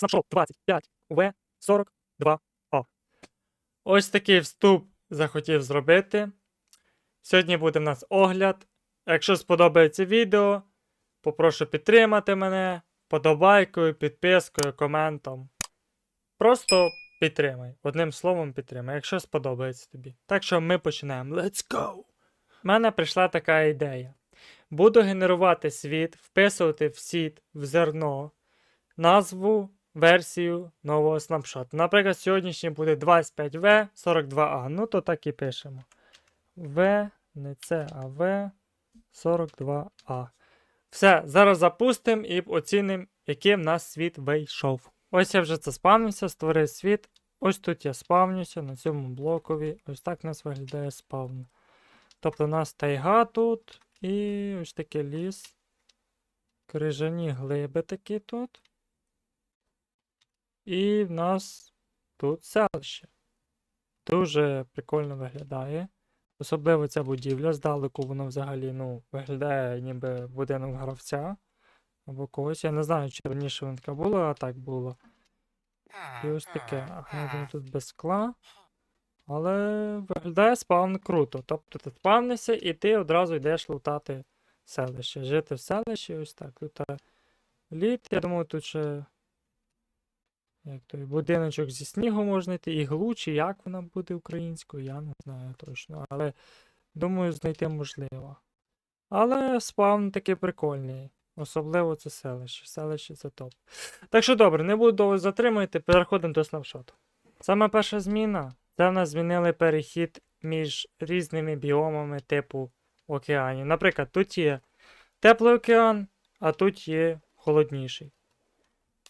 Снапшот 25 В 42 А. Ось такий вступ захотів зробити. Сьогодні буде в нас огляд. Якщо сподобається відео, попрошу підтримати мене подобайкою, підпискою, коментом. Просто підтримай. Одним словом, підтримай, якщо сподобається тобі. Так що ми починаємо. Let's go! У мене прийшла така ідея. Буду генерувати світ, вписувати в сіт, в зерно, назву, версію нового снапшоту. Наприклад, сьогоднішній буде 25В 42А. Ну, то так і пишемо. В, не це, а В 42А. Все, зараз запустимо і оцінимо, який в нас світ вийшов. Ось я вже це спавнився, створив світ. Ось тут я спавнюся на цьому блокові. Ось так у нас виглядає спавн. Тобто у нас тайга тут і ось такий ліс. Крижані глиби такі тут. І в нас тут селище. Дуже прикольно виглядає. Особливо ця будівля. Здалеку воно взагалі ну, виглядає ніби будинок гравця. Або когось. Я не знаю, чи раніше воно таке було, а так було. І ось таке. Ага, тут без скла. Але виглядає спавн круто. Тобто ти спавнишся і ти одразу йдеш лутати селище. Жити в селищі, ось так. Тут е, лід, я думаю, тут ще. Як той будиночок зі снігу можна йти, іглу, чи як вона буде українською, я не знаю точно. Але думаю, знайти можливо. Але спавн такий прикольний. Особливо це селище. Селище це топ. Так що добре, не буду довго затримувати, переходимо до снапшоту. Саме перша зміна це в нас змінили перехід між різними біомами типу океанів. Наприклад, тут є теплий океан, а тут є холодніший.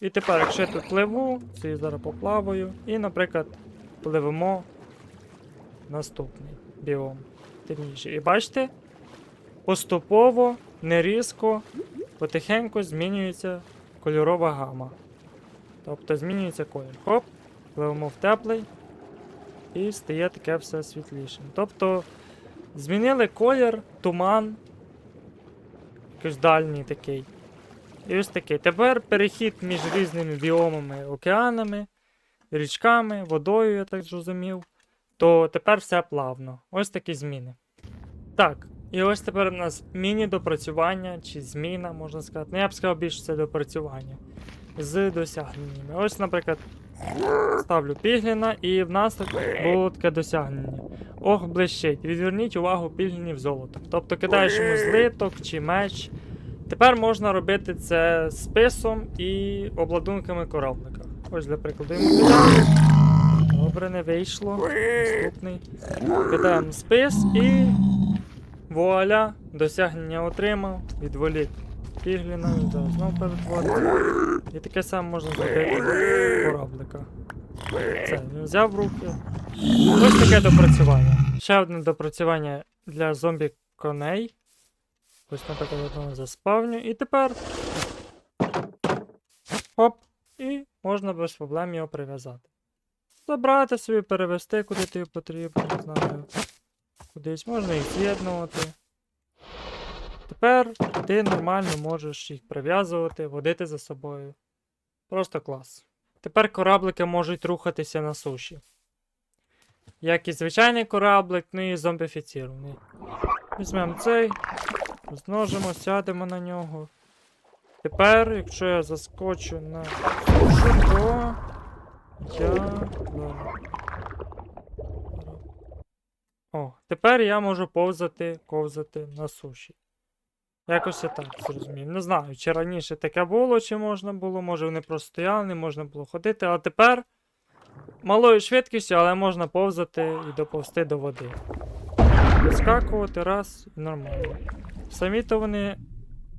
І тепер, якщо я тут пливу, це я зараз поплаваю, і, наприклад, пливемо наступний біом. Темніший. І бачите, поступово, не різко, потихеньку змінюється кольорова гама. Тобто змінюється колір. Хоп, пливемо в теплий, і стає таке все світлішим. Тобто змінили колір, туман, якийсь дальній такий. І ось такий. Тепер перехід між різними біомами, океанами, річками, водою, я так зрозумів. То тепер все плавно. Ось такі зміни. Так, і ось тепер у нас міні-допрацювання чи зміна, можна сказати. Ну, я б сказав більше це допрацювання з досягненнями. Ось, наприклад, ставлю пігліна, і в нас було таке досягнення. Ох, блищить. Відверніть увагу піглінів золотом. Тобто кидаєш йому злиток чи меч. Тепер можна робити це списом і обладунками кораблика. Ось для прикладу. Добре, не вийшло. Наступний. Кидаємо спис і. Вуаля! Досягнення отримав. Відволік пігліна, він знову перетворить. І таке саме можна зробити кораблика. Це він взяв в руки. Ось таке допрацювання. Ще одне допрацювання для зомбі коней. Ось, наприклад, одного заспавню. І тепер. Хоп! І можна без проблем його прив'язати. Забрати собі, перевести, куди тобі потрібно, не знаю. Кудись можна їх з'єднувати. Тепер ти нормально можеш їх прив'язувати, водити за собою. Просто клас. Тепер кораблики можуть рухатися на суші. Як і звичайний кораблик, ну і зомбіфіцірований. Візьмемо цей, змножимо, сядемо на нього. Тепер, якщо я заскочу на сушу, то я. О, тепер я можу повзати, ковзати на суші. Якось я так зрозумів. Не знаю, чи раніше таке було, чи можна було, може вони просто стояли, не можна було ходити, а тепер малою швидкістю, але можна повзати і доповзти до води. Вискакувати раз і нормально. Самі то вони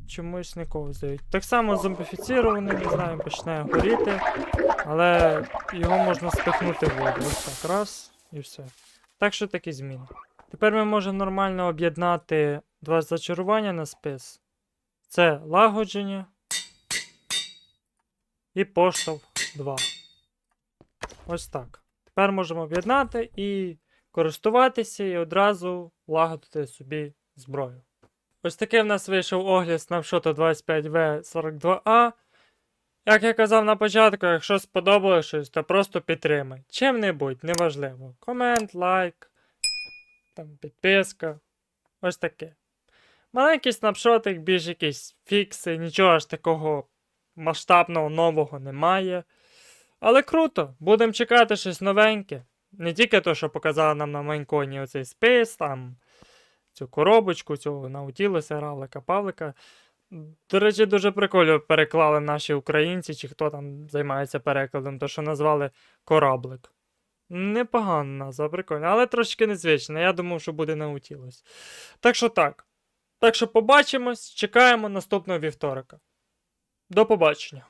чомусь не ковзають. Так само зомбіфіцірований, не знаю, почне горіти, але його можна спихнути в воду. Ось так, раз і все. Так що такі зміни. Тепер ми можемо нормально об'єднати два зачарування на спис. Це лагодження і поштовх 2. Ось так. Тепер можемо об'єднати і користуватися і одразу лагодити собі зброю. Ось такий в нас вийшов огляд снапшоту 25V42A. Як я казав на початку, якщо сподобалось щось, то просто підтримай. Чим-небудь, неважливо. Комент, лайк, там, підписка. Ось таке. Маленький снапшотик, більш якісь фікси, нічого аж такого масштабного нового немає. Але круто, будемо чекати щось новеньке. Не тільки то, що показали нам на Майнконі оцей спис, там цю коробочку, цього наутілося, равлика, павлика. До речі, дуже прикольно переклали наші українці, чи хто там займається перекладом, то що назвали кораблик. Непогана назва, прикольно, але трошки незвично. Я думав, що буде наутілось. Так що так. Так що побачимось, чекаємо наступного вівторка. До побачення.